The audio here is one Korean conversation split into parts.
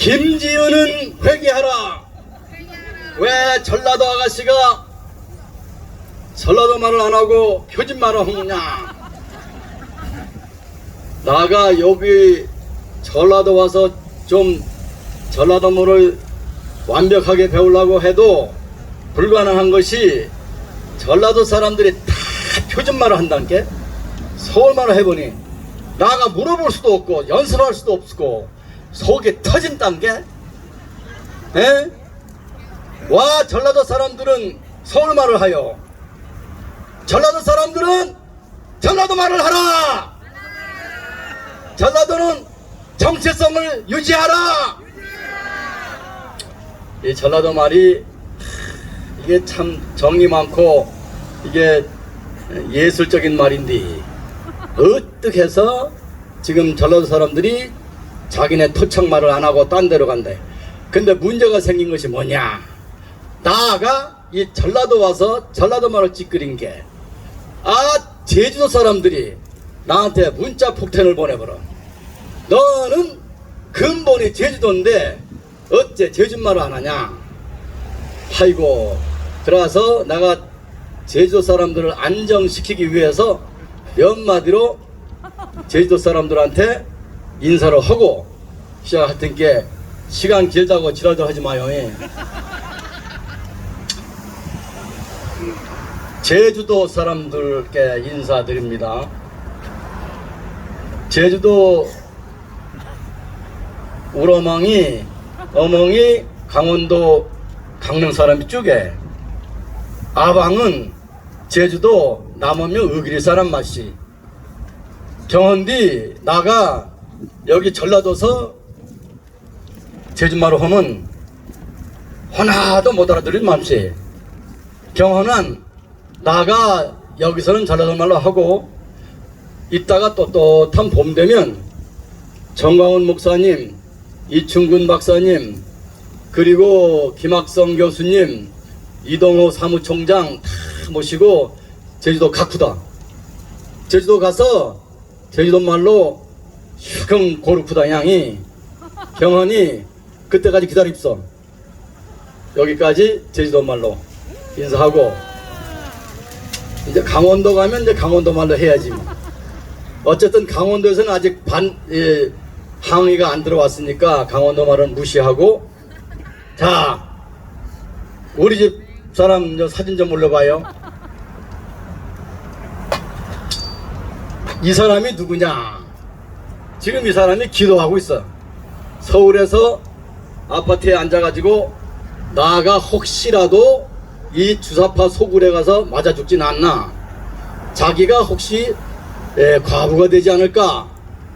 김지은은 회개하라. 왜 전라도 아가씨가 전라도 말을 안 하고 표준 말을 하느냐? 나가 여기 전라도 와서 좀 전라도말을 완벽하게 배우려고 해도 불가능한 것이 전라도 사람들이 다 표준말을 한다는 게 서울말을 해보니 나가 물어볼 수도 없고 연습할 수도 없고 속이 터진다는 게 에? 와 전라도 사람들은 서울 말을 하여 전라도 사람들은 전라도 말을 하라 전라도는 정체성을 유지하라 이 전라도 말이 이게 참 정이 많고 이게 예술적인 말인데 어떻게 해서 지금 전라도 사람들이 자기네 토착 말을 안 하고 딴 데로 간대. 근데 문제가 생긴 것이 뭐냐? 나가 이 전라도 와서 전라도 말을 찌끄린 게, 아, 제주도 사람들이 나한테 문자 폭탄을 보내버려. 너는 근본이 제주도인데, 어째 제주말을 안 하냐? 아이고, 그래서 내가 제주도 사람들을 안정시키기 위해서 몇 마디로 제주도 사람들한테 인사를 하고 시작했던 게 시간 길다고 지랄도 하지 마요. 제주도 사람들께 인사드립니다. 제주도 우러멍이 어멍이 강원도 강릉 사람 쪽에 아방은 제주도 남원면 의기리 사람 맛이 경원디 나가 여기 전라도서 제주말로 하면 하나도 못 알아들을 맘씨 경원은 나가 여기서는 전라도 말로 하고 이따가 떳떳한 봄 되면 정광훈 목사님 이충근 박사님 그리고 김학성 교수님 이동호 사무총장 다 모시고 제주도 가쿠다. 제주도 가서 제주도 말로 휴경 고르쿠다 양이 경헌이 그때까지 기다립소. 여기까지 제주도 말로 인사하고 이제 강원도 가면 이제 강원도 말로 해야지 뭐. 어쨌든 강원도에서는 아직 반 예, 항의가 안 들어왔으니까 강원도 말은 무시하고. 자 우리 집 사람 저 사진 좀 올려봐요. 이 사람이 누구냐? 지금 이 사람이 기도하고 있어. 서울에서 아파트에 앉아가지고 나가 혹시라도 이 주사파 소굴에 가서 맞아 죽진 않나? 자기가 혹시 예, 과부가 되지 않을까?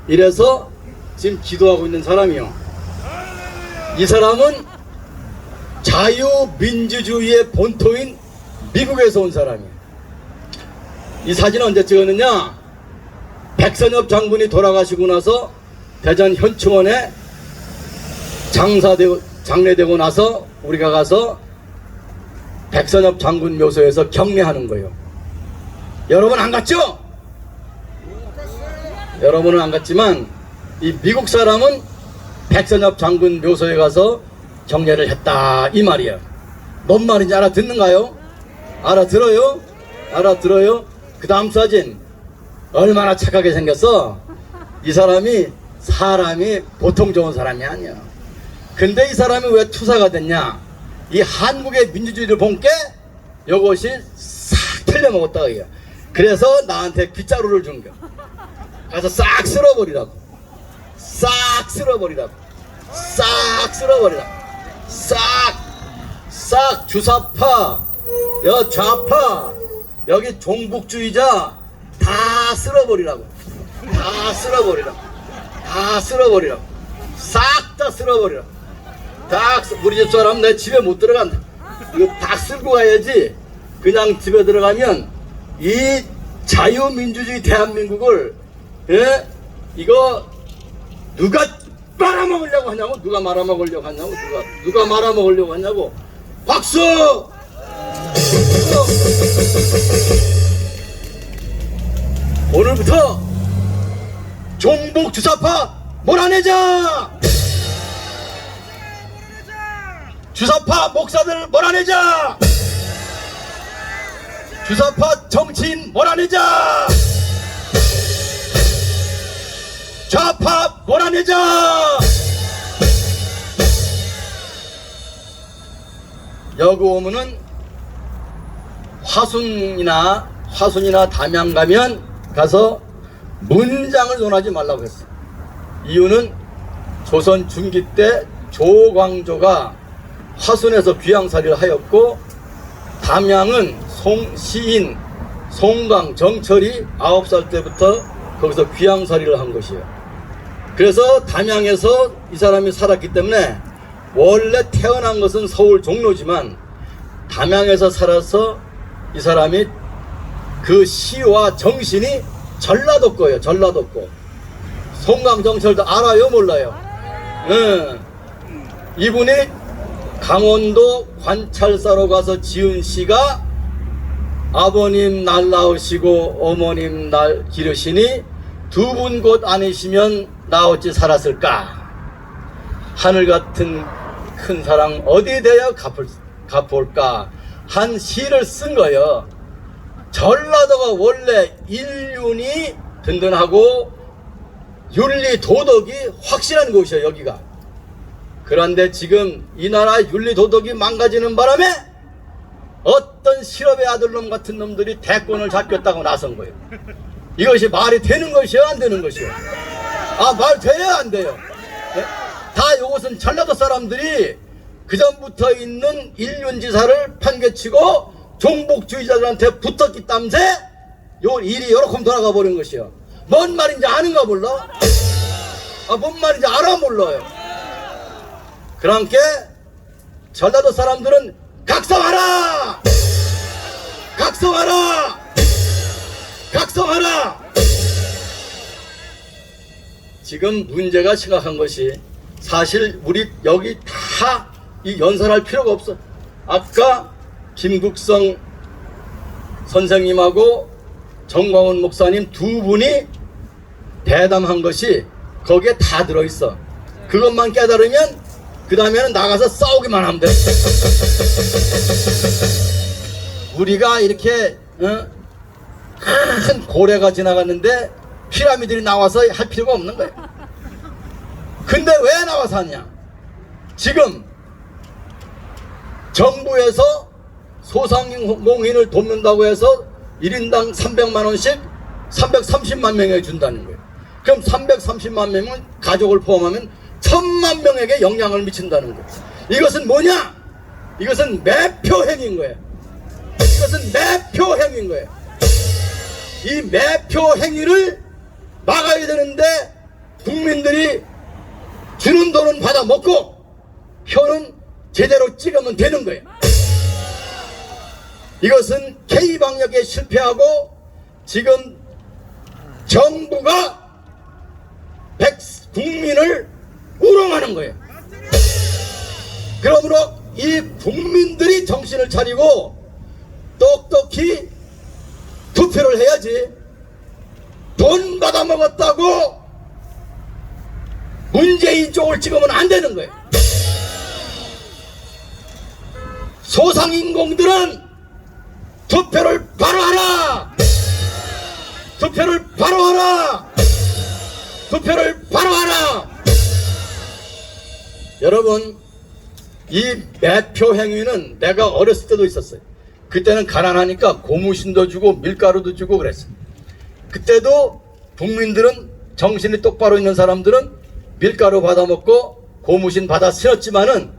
이래서 지금 기도하고 있는 사람이요. 이 사람은 자유민주주의의 본토인 미국에서 온 사람이에요. 이 사진 언제 찍었느냐? 백선엽 장군이 돌아가시고 나서 대전 현충원에 장사되고 장례되고 나서 우리가 가서 백선엽 장군 묘소에서 경례하는 거예요. 여러분 안 갔죠? 여러분은 안 갔지만 이 미국 사람은 백선엽 장군 묘소에 가서 경례를 했다 이 말이야. 뭔 말인지 알아듣는가요? 알아들어요? 알아들어요? 그 다음 사진 얼마나 착하게 생겼어? 이 사람이 사람이 보통 좋은 사람이 아니야. 근데 이 사람이 왜 투사가 됐냐? 이 한국의 민주주의를 본 게 이것이 싹 틀려먹었다 이야. 그래서 나한테 빗자루를 준 거. 가서 싹 쓸어버리라고. 싹 쓸어버리라고. 싹 쓸어버리라고. 싹, 싹 주사파, 여 좌파, 여기 종북주의자 다 쓸어버리라고. 다 쓸어버리라고. 다 쓸어버리라고. 싹 다 쓸어버리라고. 딱 우리 집 사람 내 집에 못 들어간다. 이거 다 쓸고 가야지. 그냥 집에 들어가면 이 자유민주주의 대한민국을 예? 이거 누가 말아먹으려고 하냐고 누가 말아먹으려고 하냐고 누가 누가 말아먹으려고 하냐고 박수! 오늘부터 종북 주사파 몰아내자! 주사파 목사들 몰아내자! 주사파 정치인 몰아내자! 좌파 몰아내자! 여기 오면은 화순이나 화순이나 담양 가면 가서 문장을 논하지 말라고 했어. 이유는 조선 중기 때 조광조가 화순에서 귀양살이를 하였고 담양은 송 시인 송강 정철이 아홉 살 때부터 거기서 귀양살이를 한 것이에요. 그래서 담양에서 이 사람이 살았기 때문에 원래 태어난 것은 서울 종로지만 담양에서 살아서 이 사람이 그 시와 정신이 전라도 거예요. 전라도 거. 송강정철도 알아요, 몰라요? 응. 이분이 강원도 관찰사로 가서 지은 시가 아버님 날 낳으시고 어머님 날 기르시니 두 분 곧 아니시면 나 어찌 살았을까? 하늘 같은 큰 사랑 어디 대야 갚을, 갚을까? 한 시를 쓴 거예요. 전라도가 원래 인륜이 든든하고 윤리 도덕이 확실한 곳이에요, 여기가. 그런데 지금 이 나라 윤리 도덕이 망가지는 바람에 어떤 실업의 아들놈 같은 놈들이 대권을 잡겠다고 나선 거예요. 이것이 말이 되는 것이요, 안 되는 것이요? 아, 말 돼요, 안 돼요? 네? 다 이것은 전라도 사람들이 그전부터 있는 일륜지사를 판개치고 종북주의자들한테 붙었기 땀새 요 일이 요렇게 돌아가 버린 것이요. 뭔 말인지 아는가 몰라? 아, 뭔 말인지 알아 몰라요. 그러니까 전라도 사람들은 각성하라! 각성하라! 각성하라! 지금 문제가 심각한 것이 사실 우리 여기 다 이 연설할 필요가 없어. 아까 김국성 선생님하고 정광훈 목사님 두 분이 대담한 것이 거기에 다 들어있어. 그것만 깨달으면 그 다음에는 나가서 싸우기만 하면 돼. 우리가 이렇게 어? 큰 고래가 지나갔는데 피라미드들이 나와서 할 필요가 없는 거야. 근데 왜 나와서 하냐? 지금 정부에서 소상공인을 돕는다고 해서 1인당 300만 원씩 330만 명에게 준다는 거예요. 그럼 330만 명은 가족을 포함하면 1000만 명에게 영향을 미친다는 거예요. 이것은 뭐냐? 이것은 매표행인 거예요. 이것은 매표행인 거예요. 이 매표 행위를 막아야 되는데 국민들이 주는 돈은 받아 먹고 표는 제대로 찍으면 되는 거예요. 이것은 K 방역에 실패하고 지금 정부가 백 국민을 우롱하는 거예요. 그러므로 이 국민들이 정신을 차리고 똑똑히 투표를 해야지. 돈 받아 먹었다고 문재인 쪽을 찍으면 안 되는 거예요. 소상인공들은 투표를 바로 하라! 투표를 바로 하라! 투표를 바로 하라! 여러분, 이 매표 행위는 내가 어렸을 때도 있었어요. 그때는 가난하니까 고무신도 주고 밀가루도 주고 그랬어요. 그때도 국민들은 정신이 똑바로 있는 사람들은 밀가루 받아 먹고 고무신 받아 쓰였지만은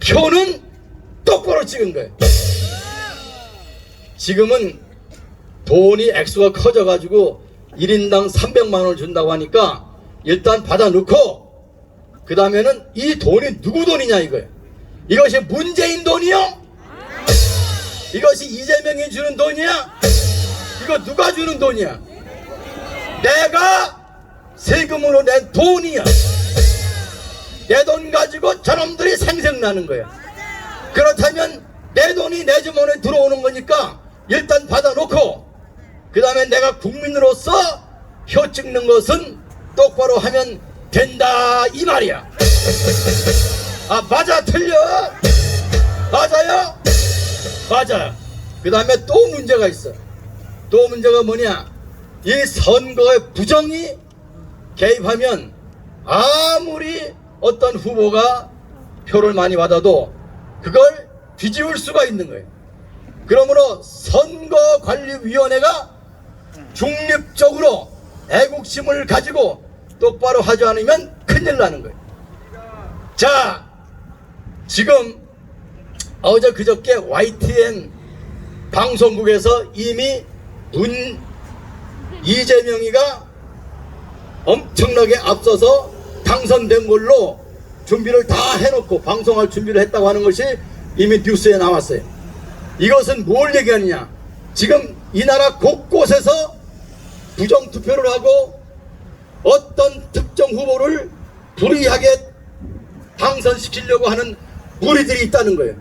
표는 똑바로 찍은 거예요. 지금은 돈이 액수가 커져가지고 1인당 300만 원을 준다고 하니까 일단 받아 넣고 그 다음에는 이 돈이 누구 돈이냐 이거예요. 이것이 문재인 돈이요? 이것이 이재명이 주는 돈이야? 이거 누가 주는 돈이야? 내가 세금으로 낸 돈이야. 내 돈 가지고 저놈들이 생생나는 거야. 그렇다면 내 돈이 내 주머니에 들어오는 거니까 일단 받아놓고 그 다음에 내가 국민으로서 혀 찍는 것은 똑바로 하면 된다 이 말이야. 아 맞아 틀려? 맞아요? 맞아요. 그 다음에 또 문제가 있어. 또 문제가 뭐냐? 이 선거에 부정이 개입하면 아무리 어떤 후보가 표를 많이 받아도 그걸 뒤집을 수가 있는 거예요. 그러므로 선거관리위원회가 중립적으로 애국심을 가지고 똑바로 하지 않으면 큰일 나는 거예요. 자, 지금 어제 그저께 YTN 방송국에서 이미 문 이재명이가 엄청나게 앞서서 당선된 걸로 준비를 다 해놓고 방송할 준비를 했다고 하는 것이 이미 뉴스에 나왔어요. 이것은 뭘 얘기하느냐? 지금 이 나라 곳곳에서 부정 투표를 하고 어떤 특정 후보를 불이하게 당선시키려고 하는 무리들이 있다는 거예요.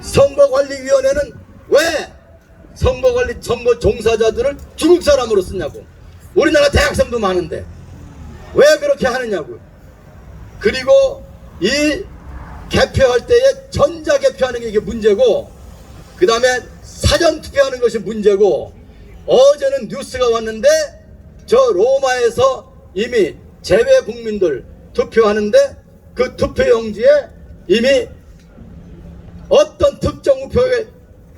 선거관리위원회는 왜 선거관리 선거 종사자들을 중국 사람으로 쓰냐고. 우리나라 대학생도 많은데 왜 그렇게 하느냐고. 그리고 이 개표할 때에 전자 개표하는 게 이게 문제고 그 다음에 사전 투표하는 것이 문제고 어제는 뉴스가 왔는데 저 로마에서 이미 제외 국민들 투표하는데 그 투표용지에 이미 어떤 특정 후보의,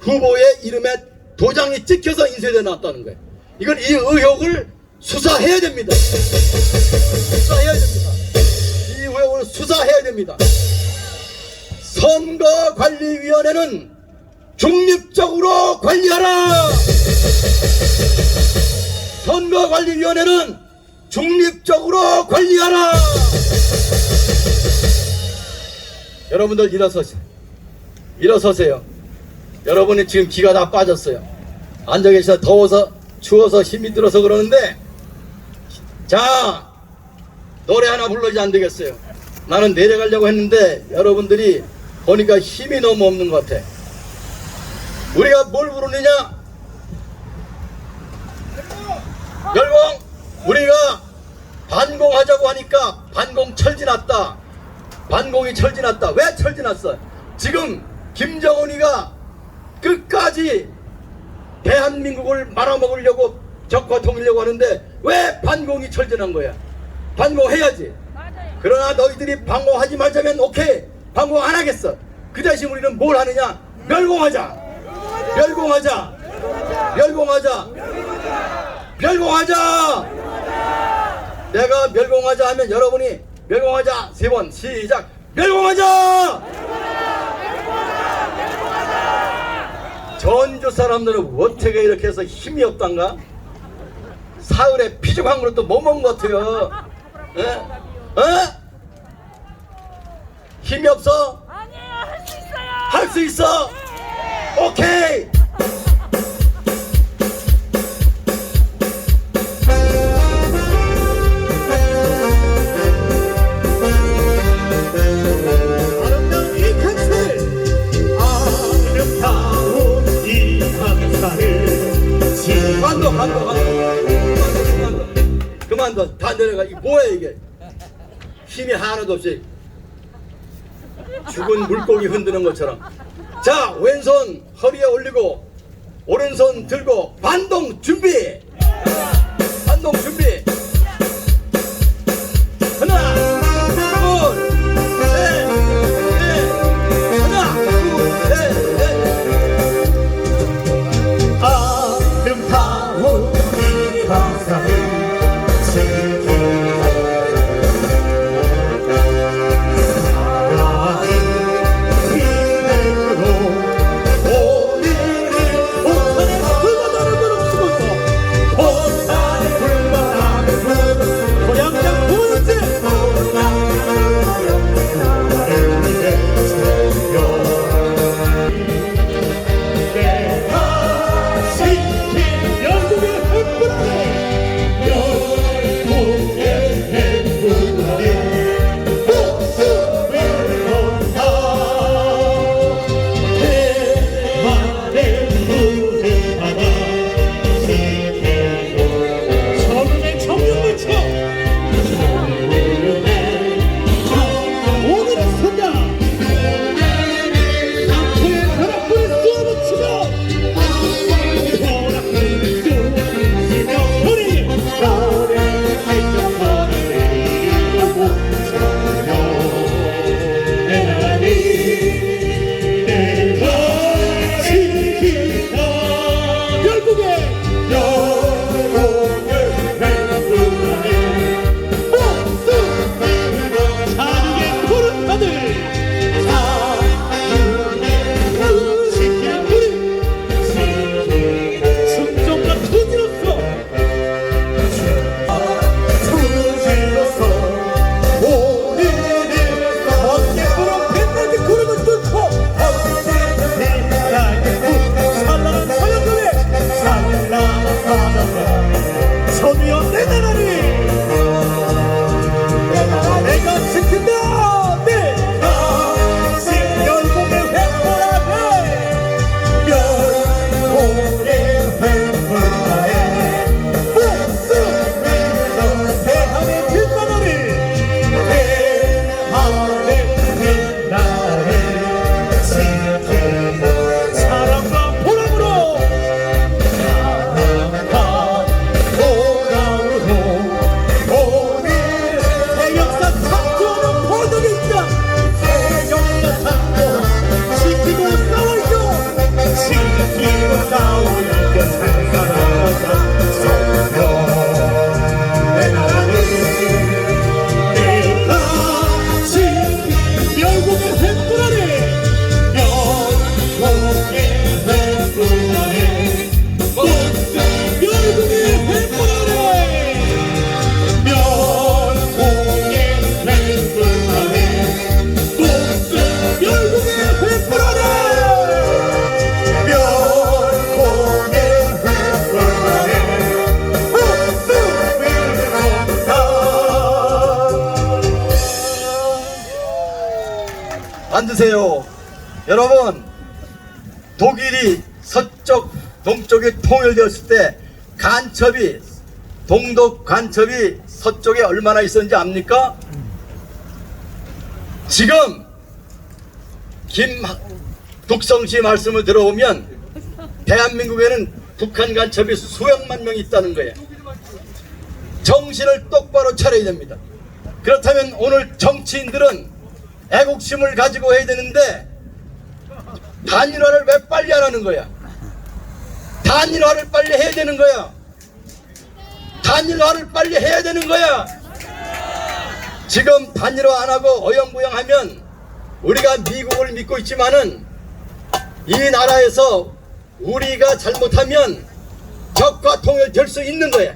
후보의 이름에 도장이 찍혀서 인쇄돼 놨다는 거예요. 이건 이 의혹을 수사해야 됩니다. 수사해야 됩니다. 이 의혹을 수사해야 됩니다. 선거관리위원회는 중립적으로 관리하라! 선거관리위원회는 중립적으로 관리하라! 여러분들 일어서세요. 일어서세요. 여러분이 지금 기가 다 빠졌어요. 앉아 계시다 더워서 추워서 힘이 들어서 그러는데 자 노래 하나 불러지 안 되겠어요. 나는 내려가려고 했는데 여러분들이 보니까 힘이 너무 없는 것 같아. 우리가 뭘 부르느냐? 멸공! 우리가 반공하자고 하니까 반공 철지났다. 반공이 철지났다. 왜 철지났어? 지금 김정은이가 끝까지 대한민국을 말아먹으려고 적화 통일려고 하는데 왜 반공이 철저한 거야? 반공해야지. 그러나 너희들이 반공하지 말자면 오케이 반공 안 하겠어. 그 대신 우리는 뭘 하느냐? 멸공하자. 멸공하자. 멸공하자. 멸공하자. 내가 멸공하자 하면 여러분이 멸공하자 세 번 시작. 멸공하자. 전주 사람들은 어떻게 이렇게 해서 힘이 없단가? 사흘에 피죽한 그릇도 못 먹은 것 같아요. 예? 어? 힘이 없어? 아니에요 할 수 있어요 할 수 있어? 오케이! 없이. 죽은 물고기 흔드는 것처럼. 앉으세요. 여러분, 독일이 서쪽, 동쪽에 통일되었을 때 간첩이, 동독 간첩이 서쪽에 얼마나 있었는지 압니까? 지금 김독성 씨 말씀을 들어보면 대한민국에는 북한 간첩이 수백만 명 있다는 거예요. 정신을 똑바로 차려야 됩니다. 그렇다면 오늘 정치인들은 애국심을 가지고 해야 되는데 단일화를 왜 빨리 안 하는 거야? 단일화를 빨리 해야 되는 거야. 단일화를 빨리 해야 되는 거야. 지금 단일화 안 하고 어영부영하면 우리가 미국을 믿고 있지만은 이 나라에서 우리가 잘못하면 적과 통일될 수 있는 거야.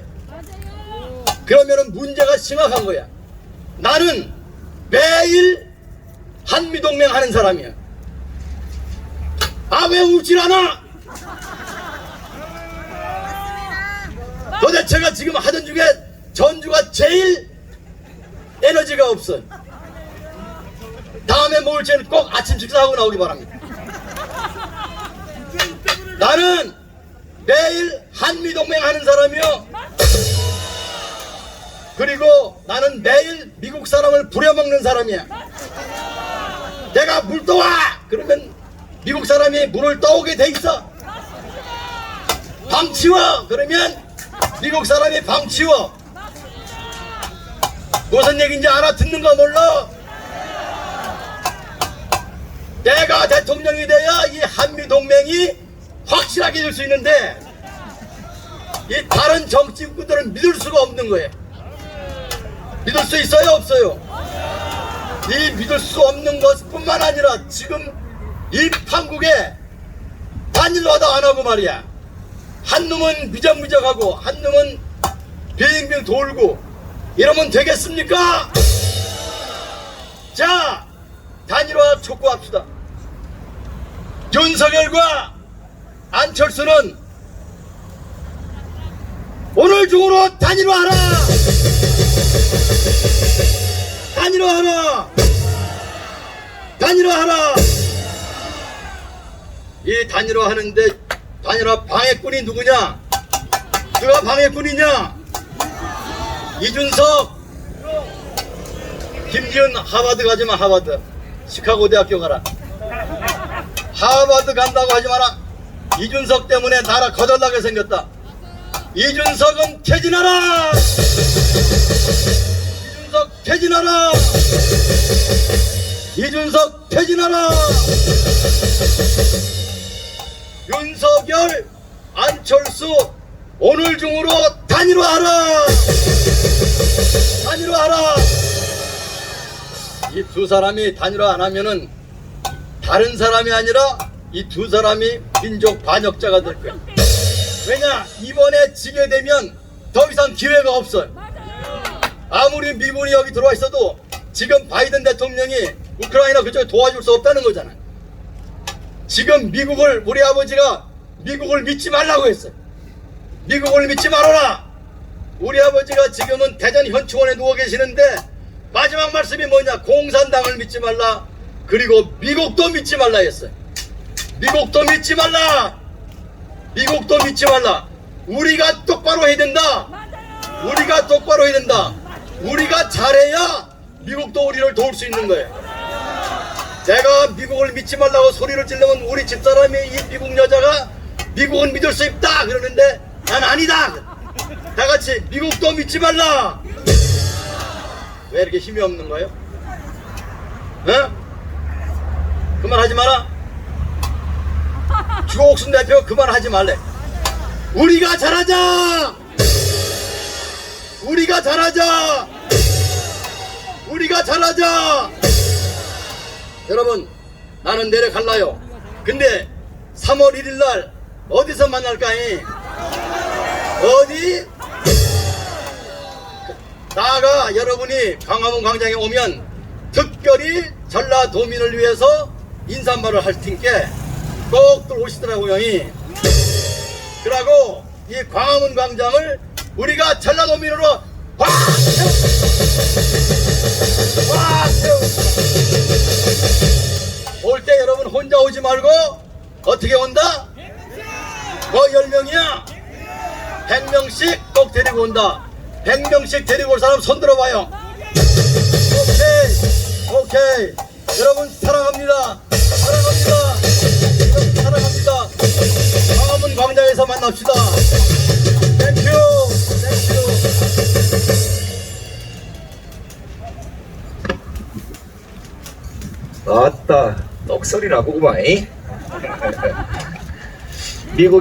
그러면은 문제가 심각한 거야. 나는 매일 한미동맹 하는 사람이야. 아, 왜 웃질 않아? 도대체가 지금 하던 중에 전주가 제일 에너지가 없어. 다음에 먹을 때는 꼭 아침 식사하고 나오기 바랍니다. 나는 매일 한미동맹 하는 사람이요. 그리고 나는 매일 미국 사람을 부려먹는 사람이야. 내가 물 떠와! 그러면 미국 사람이 물을 떠오게 돼 있어. 방 치워! 그러면 미국 사람이 방 치워. 무슨 얘기인지 알아 듣는 거 몰라? 내가 대통령이 돼야 이 한미동맹이 확실하게 될 수 있는데 이 다른 정치인들은 믿을 수가 없는 거예요. 믿을 수 있어요? 없어요? 이 믿을 수 없는 것뿐만 아니라 지금 이 판국에 단일화도 안 하고 말이야. 한 놈은 미적미적하고 한 놈은 빙빙 돌고 이러면 되겠습니까? 자, 단일화 촉구합시다. 윤석열과 안철수는 오늘 중으로 단일화하라! 단일화 하라! 단일화 하라! 이 단일화 하는데 단일화 방해꾼이 누구냐? 누가 방해꾼이냐? 이준석, 김기훈 하버드 가지 마 하버드 시카고 대학교 가라. 하버드 간다고 하지 마라. 이준석 때문에 나라 거덜나게 생겼다. 이준석은 퇴진하라! 퇴진하라! 이준석 퇴진하라! 윤석열, 안철수 오늘 중으로 단일화하라! 단일화하라! 이 두 사람이 단일화 안 하면은 다른 사람이 아니라 이 두 사람이 민족 반역자가 될 거야. 왜냐? 이번에 지게 되면 더 이상 기회가 없어요. 아무리 미군이 여기 들어와 있어도 지금 바이든 대통령이 우크라이나 그쪽에 도와줄 수 없다는 거잖아요. 지금 미국을 우리 아버지가 미국을 믿지 말라고 했어요. 미국을 믿지 말아라. 우리 아버지가 지금은 대전 현충원에 누워 계시는데 마지막 말씀이 뭐냐? 공산당을 믿지 말라. 그리고 미국도 믿지 말라 했어요. 미국도 믿지 말라. 미국도 믿지 말라. 우리가 똑바로 해야 된다. 우리가 똑바로 해야 된다. 우리가 잘해야 미국도 우리를 도울 수 있는 거예요. 내가 미국을 믿지 말라고 소리를 지르면 우리 집사람이 이 미국 여자가 미국은 믿을 수 있다 그러는데 난 아니다. 다 같이 미국도 믿지 말라. 왜 이렇게 힘이 없는 거예요? 어? 그만하지 마라. 주옥순 대표 그만하지 말래. 우리가 잘하자. 우리가 잘하자. 우리가 잘하자. 여러분, 나는 내려갈라요. 근데 3월 1일 날 어디서 만날까이? 어디? 나가 여러분이 광화문 광장에 오면 특별히 전라도민을 위해서 인사말을 할 테니까 꼭들 오시더라고요. 이. 그러고 이 광화문 광장을 우리가 전라도 민으로 확 세우! 확 세우! 올때 여러분 혼자 오지 말고 어떻게 온다? 뭐 10명이야? 100명씩 꼭 데리고 온다 100명씩 데리고 올 사람 손 들어봐요 오케이 오케이 여러분 사랑합니다 사랑합니다 사랑합니다 광화문 광장에서 만납시다 아따, 떡소리 나고구만. 미국에